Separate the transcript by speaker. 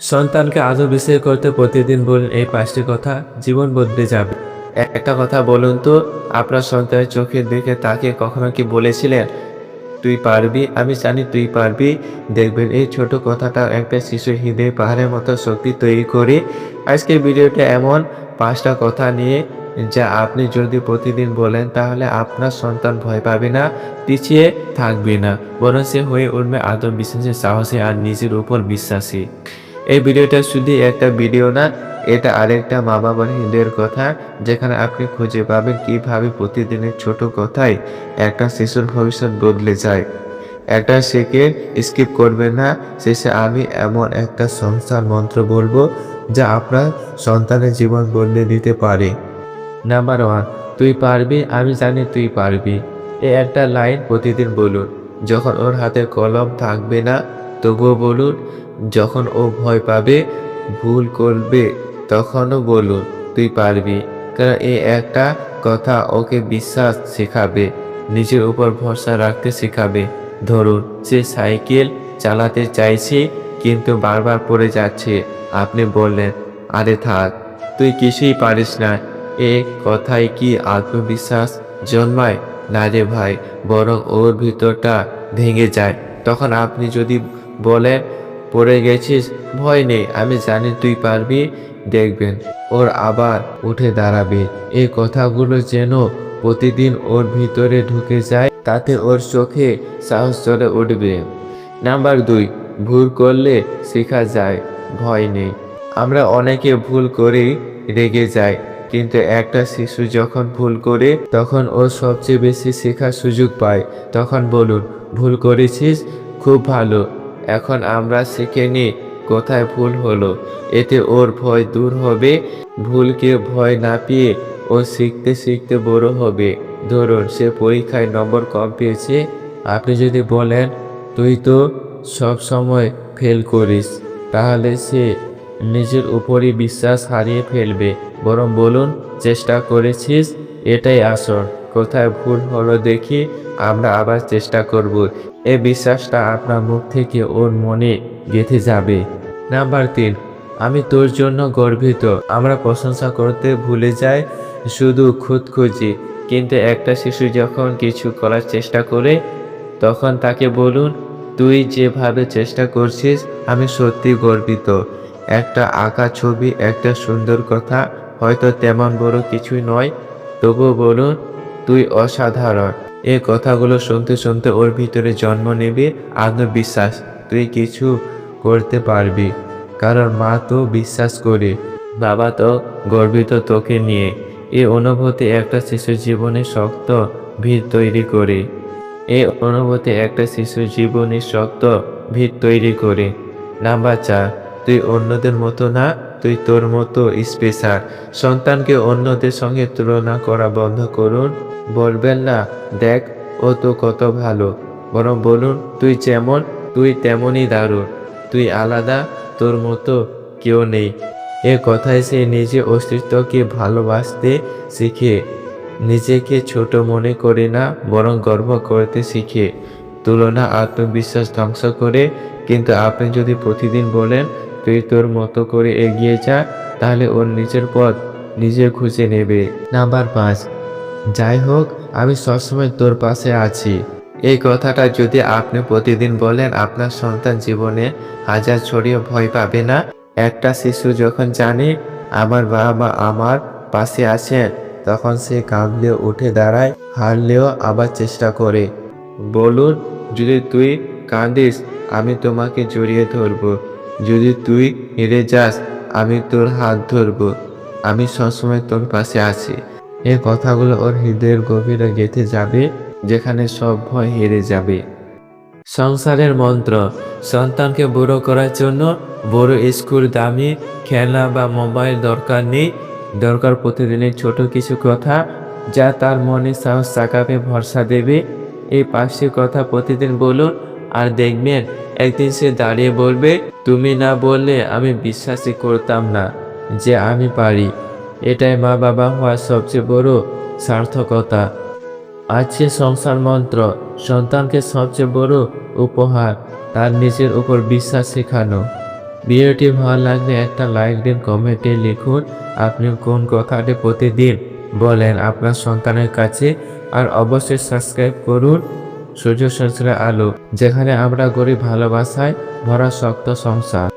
Speaker 1: সন্তানকে আজও বিশ্বাস করতে প্রতিদিন বলুন এই পাঁচটি কথা, জীবন বদলে যাবে। একটা কথা বলুন তো, আপনার সন্তানের চোখের দিকে তাকে কখনো কি বলেছিলেন? তুই পারবি, আমি জানি তুই পারবি। দেখবেন এই ছোট কথাটা একটা শিশুর হৃদয়ে পাহাড়ের মতো শক্তি তৈরি করে। আজকের ভিডিওটা এমন পাঁচটা কথা নিয়ে, যা আপনি যদি প্রতিদিন বলেন, তাহলে আপনার সন্তান ভয় পাবে না, পিছিয়ে থাকবে না, বরং সে হয়ে উঠবে আদম আত্মবিশ্বাসী সাহসী আর নিজের উপর বিশ্বাসী। এই ভিডিওটা শুধু একটা ভিডিও না, এটা আরেকটা মা বাবার কথা, যেখানে আপনি খুঁজে পাবেন কীভাবে প্রতিদিনের ছোট কথায় একটা শিশুর ভবিষ্যৎ বদলে যায়। একটা সেকেন্ড স্কিপ করবেন না, শেষে আমি এমন একটা সংসার মন্ত্র বলব, যা আপনার সন্তানের জীবন বদলে দিতে পারে। নাম্বার ওয়ান তুই পারবি, আমি জানি তুই পারবি। এ একটা লাইন প্রতিদিন বলুন, যখন ওর হাতে কলম থাকবে না তবুও বলুন, যখন ও ভয় পাবে, ভুল করবে, তখনও বলুন, তুই পারবি। কারণ এই একটা কথা ওকে বিশ্বাস শেখাবে, নিজের উপর ভরসা রাখতে শেখাবে। ধরুন, সে সাইকেল চালাতে চাইছে, কিন্তু বারবার পড়ে যাচ্ছে। আপনি বললেন, আরে থাক, তুই কিছুই পারিস না। এ কথায় কি আত্মবিশ্বাস জন্মায়? না রে ভাই, বরং ওর ভিতরটা ভেঙে যায়। তখন আপনি যদি বলেন পড়ে গেছিস? ভয় নেই, আমি জানি তুই পারবি। দেখবেন, ওর আবার উঠে দাঁড়াবে। এই কথাগুলো যেন প্রতিদিন ওর ভিতরে ঢুকে যায়, তাতে ওর চোখে সাহস চলে উঠবে। নাম্বার দুই, ভুল করলে শেখা যায়, ভয় নেই। আমরা অনেকে ভুল করেই রেগে যাই, কিন্তু একটা শিশু যখন ভুল করে, তখন ও সবচেয়ে বেশি শেখার সুযোগ পায়। তখন বলুন, ভুল করেছিস? খুব ভালো। এখন আমরা শিখে নিই কোথায় ভুল হলো। এতে ওর ভয় দূর হবে, ভুলকে ভয় না পেয়ে ও শিখতে শিখতে বড় হবে। ধরুন, সে পরীক্ষায় নম্বর কম পেয়েছে। আপনি যদি বলেন, তুই তো সব সময় ফেল করিস, তাহলে সে নিজের উপরই বিশ্বাস হারিয়ে ফেলবে। বরং বলুন, চেষ্টা করেছিস, এটাই আসল। কোথায় ভুল হলো দেখি, আমরা আবার চেষ্টা করব। এই বিশ্বাসটা আপনার মুখ থেকে ওর মনে গেঁথে যাবে। নাম্বার তিন, আমি তোর জন্য গর্বিত। আমরা প্রশংসা করতে ভুলে যাই, শুধু খুঁতখুঁজি কিন্তু একটা শিশু যখন কিছু করার চেষ্টা করে, তখন তাকে বলুন, তুই যেভাবে চেষ্টা করছিস, আমি সত্যি গর্বিত। একটা আঁকা ছবি, একটা সুন্দর কথা, হয়তো তেমন বড় কিছুই নয়। তবুও বলুন, তুই অসাধারণ। এই কথাগুলো শুনতে শুনতে ওর ভিতরে জন্ম নেবে, আত্মবিশ্বাস তুই কিছু করতে পারবি। কারণ মা তো বিশ্বাস করে, বাবা তো গর্বিত তোকে নিয়ে। এই অনুভূতি একটা শিশুর জীবনে শক্ত ভিত তৈরি করে। এই অনুভূতি একটা শিশুর জীবনে শক্ত ভিত তৈরি করে। নাম্বার চার, তুই অন্যদের মতো না তুই তোর মতো স্পেশাল সন্তানকে অন্যদের সঙ্গে তুলনা করা বন্ধ করুন। বলবেন না, দেখ, ও তো কত ভালো। বরং বলুন, তুই যেমন, তুই তেমনই দারুণ। তুই আলাদা, তোর মতো কেউ নেই। এ কথায় সে নিজে অস্তিত্বকে ভালোবাসতে শিখে। নিজেকে ছোট মনে করে না, বরং গর্ব করতে শিখে। তুলনা, আত্মবিশ্বাস ধ্বংস করে। কিন্তু আপনি যদি প্রতিদিন বলেন তুই তোর মতো করে এগিয়ে যা, তাহলে ওর নিজের পথ নিজে খুঁজে নেবে। নাম্বার পাঁচ, যাই হোক, আমি সবসময় তোর পাশে আছি। এই কথাটা যদি আপনি প্রতিদিন বলেন, আপনার সন্তান জীবনে হাজার ছড়িয়ে ভয় পাবে না। একটা শিশু যখন জানে আমার বাবা আমার পাশে আছেন, তখন সে কাঁদলেও উঠে দাঁড়ায়, হারলেও আবার চেষ্টা করে। বলুন, যদি তুই কাঁদিস, আমি তোমাকে জড়িয়ে ধরবো। যদি তুই হেরে যাস, আমি তোর হাত ধরবো। আমি সবসময় তোর পাশে আছি। এ কথাগুলো ওর হৃদয়ের গভীরে গেঁথে যাবে, যেখানে সব ভয় হেরে যাবে। সংসারের মন্ত্র, সন্তানকে বড় করার জন্য বড় স্কুল, দামি খেলনা বা মোবাইল দরকার নেই। দরকার প্রতিদিনের ছোট কিছু কথা, যা তার মনে সাহস জাগাবে, ভরসা দেবে। এই পাঁচটি কথা প্রতিদিন বলুন আর দেখবেন একদিন সে দাঁড়িয়ে বলবে, তুমি না বললে আমি বিশ্বাসই করতাম না যে আমি পারি। এটাই মা বাবা হওয়ার সবচেয়ে বড় সার্থকতা। আছে সংসার মন্ত্র, সন্তানকে সবচেয়ে বড় উপহার, তার নিজের উপর বিশ্বাস শেখানো। ভিডিওটি ভালো লাগলে একটা লাইক দিন, কমেন্টে লিখুন, আপনি কোন কথাটি প্রতিদিন বলেন আপনার সন্তানের কাছে। আর অবশ্যই সাবস্ক্রাইব করুন। সূর্য সংসারের আলো যেখানে আমরা গরিব ভালোবাসায় ভরা শক্ত সংসার।